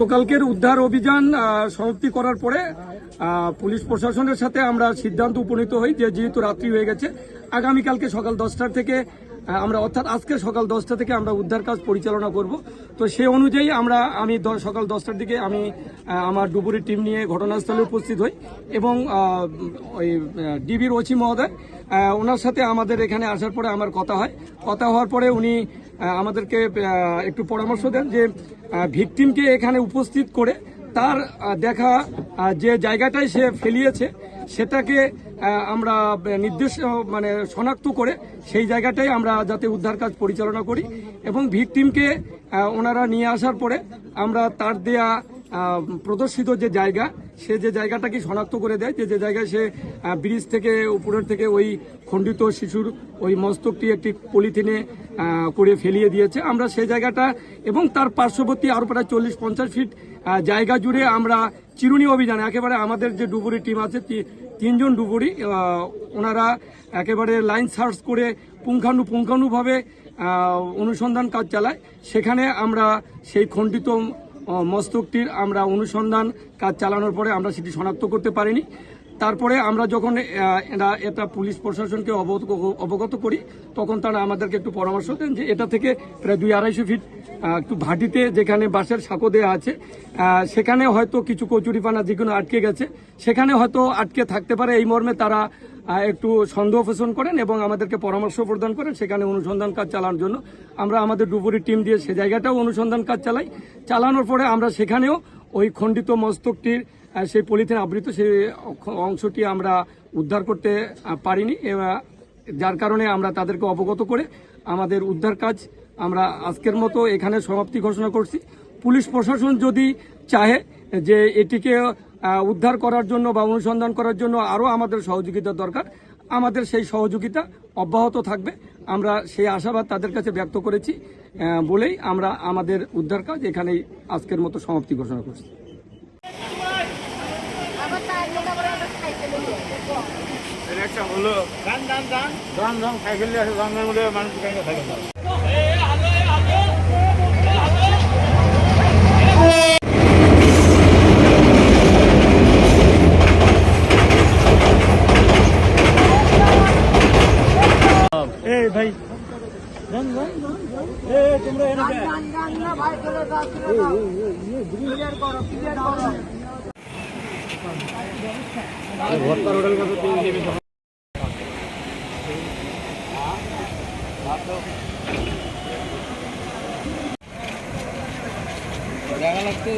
গতকালকের উদ্ধার অভিযান সমাপ্তি করার পরে পুলিশ প্রশাসনের সাথে আমরা সিদ্ধান্ত উপনীত হই যে যেহেতু রাত্রি হয়ে গেছে, আগামীকালকে সকাল দশটার থেকে আমরা অর্থাৎ আজকে সকাল দশটা থেকে আমরা উদ্ধার কাজ পরিচালনা করব। তো সেই অনুযায়ী আমরা, আমি সকাল দশটার দিকে আমি আমার ডুবুরি টিম নিয়ে ঘটনাস্থলে উপস্থিত হই এবং ওই ডিবির ওসি মহোদয় ওনার সাথে আমাদের এখানে আসার পরে আমার কথা হয়। কথা হওয়ার পরে উনি আমাদেরকে একটু পরামর্শ দেন যে ভিকটিমকে এখানে উপস্থিত করে তার দেখা যে জায়গাটায় সে ফেলিয়েছে সেটাকে আমরা নির্দেশ মানে শনাক্ত করে সেই জায়গাটাই আমরা যাতে উদ্ধার কাজ পরিচালনা করি এবং ভিকটিমকে ওনারা নিয়ে আসার পরে আমরা তার দেয়া প্রদর্শিত যে জায়গা, সে যে জায়গাটাকে শনাক্ত করে দেয়, যে যে জায়গায় সে ব্রিজ থেকে, উপরের থেকে ওই খণ্ডিত শিশুর ওই মস্তকটি একটি পলিথিনে করে ফেলিয়ে দিয়েছে। আমরা সেই জায়গাটা এবং তার পার্শ্ববর্তী আরও প্রায় চল্লিশ পঞ্চাশ ফিট জায়গা জুড়ে আমরা চিরুনি অভিযান, একেবারে আমাদের যে ডুবুরি টিম আছে তিনজন ডুবুরি ওনারা একেবারে লাইন সার্চ করে পুঙ্খানু পুঙ্খানুভাবে অনুসন্ধান কাজ চালায়। সেখানে আমরা সেই খণ্ডিত মস্তকটির আমরা অনুসন্ধান কাজ চালানোর পরে আমরা সেটি শনাক্ত করতে পারিনি। তারপরে আমরা যখন এটা এটা পুলিশ প্রশাসনকে অবগত করি, তখন তারা আমাদেরকে একটু পরামর্শ দেন যে এটা থেকে প্রায় দুই আড়াইশো ফিট একটু ভাটিতে যেখানে বাঁশের সাঁকো দেওয়া আছে সেখানে হয়তো কিছু কচুরিপানা যেগুলো আটকে গেছে, সেখানে হয়তো আটকে থাকতে পারে। এই মর্মে তারা একটু সন্দেহ পোষণ করেন এবং আমাদেরকে পরামর্শ প্রদান করেন সেখানে অনুসন্ধান কাজ চালানোর জন্য। আমরা আমাদের ডুবুরি টিম দিয়ে সে জায়গাটাও অনুসন্ধান কাজ চালাই। চালানোর পরে আমরা সেখানেও ওই খণ্ডিত মস্তকটির সেই পলিথিন আবৃত, সেই অংশটি আমরা উদ্ধার করতে পারিনি। যার কারণে আমরা তাদেরকে অবগত করে আমাদের উদ্ধার কাজ আমরা আজকের মতো এখানে সমাপ্তি ঘোষণা করছি। পুলিশ প্রশাসন যদি চাহে যে এটিকে উদ্ধার করার জন্য বা অনুসন্ধান করার জন্য আরও আমাদের সহযোগিতা দরকার আমাদের সেই সহযোগিতা অব্যাহত থাকবে। আমরা সেই আশাবাদ তাদের কাছে ব্যক্ত করেছি বলেই আমরা আমাদের উদ্ধার কাজ এখানেই আজকের মতো সমাপ্তি ঘোষণা করছি। আবার এই ভাই। তোমরা ভর্তার হোটেল কাছে তুই নেবে জায়গা লাগতে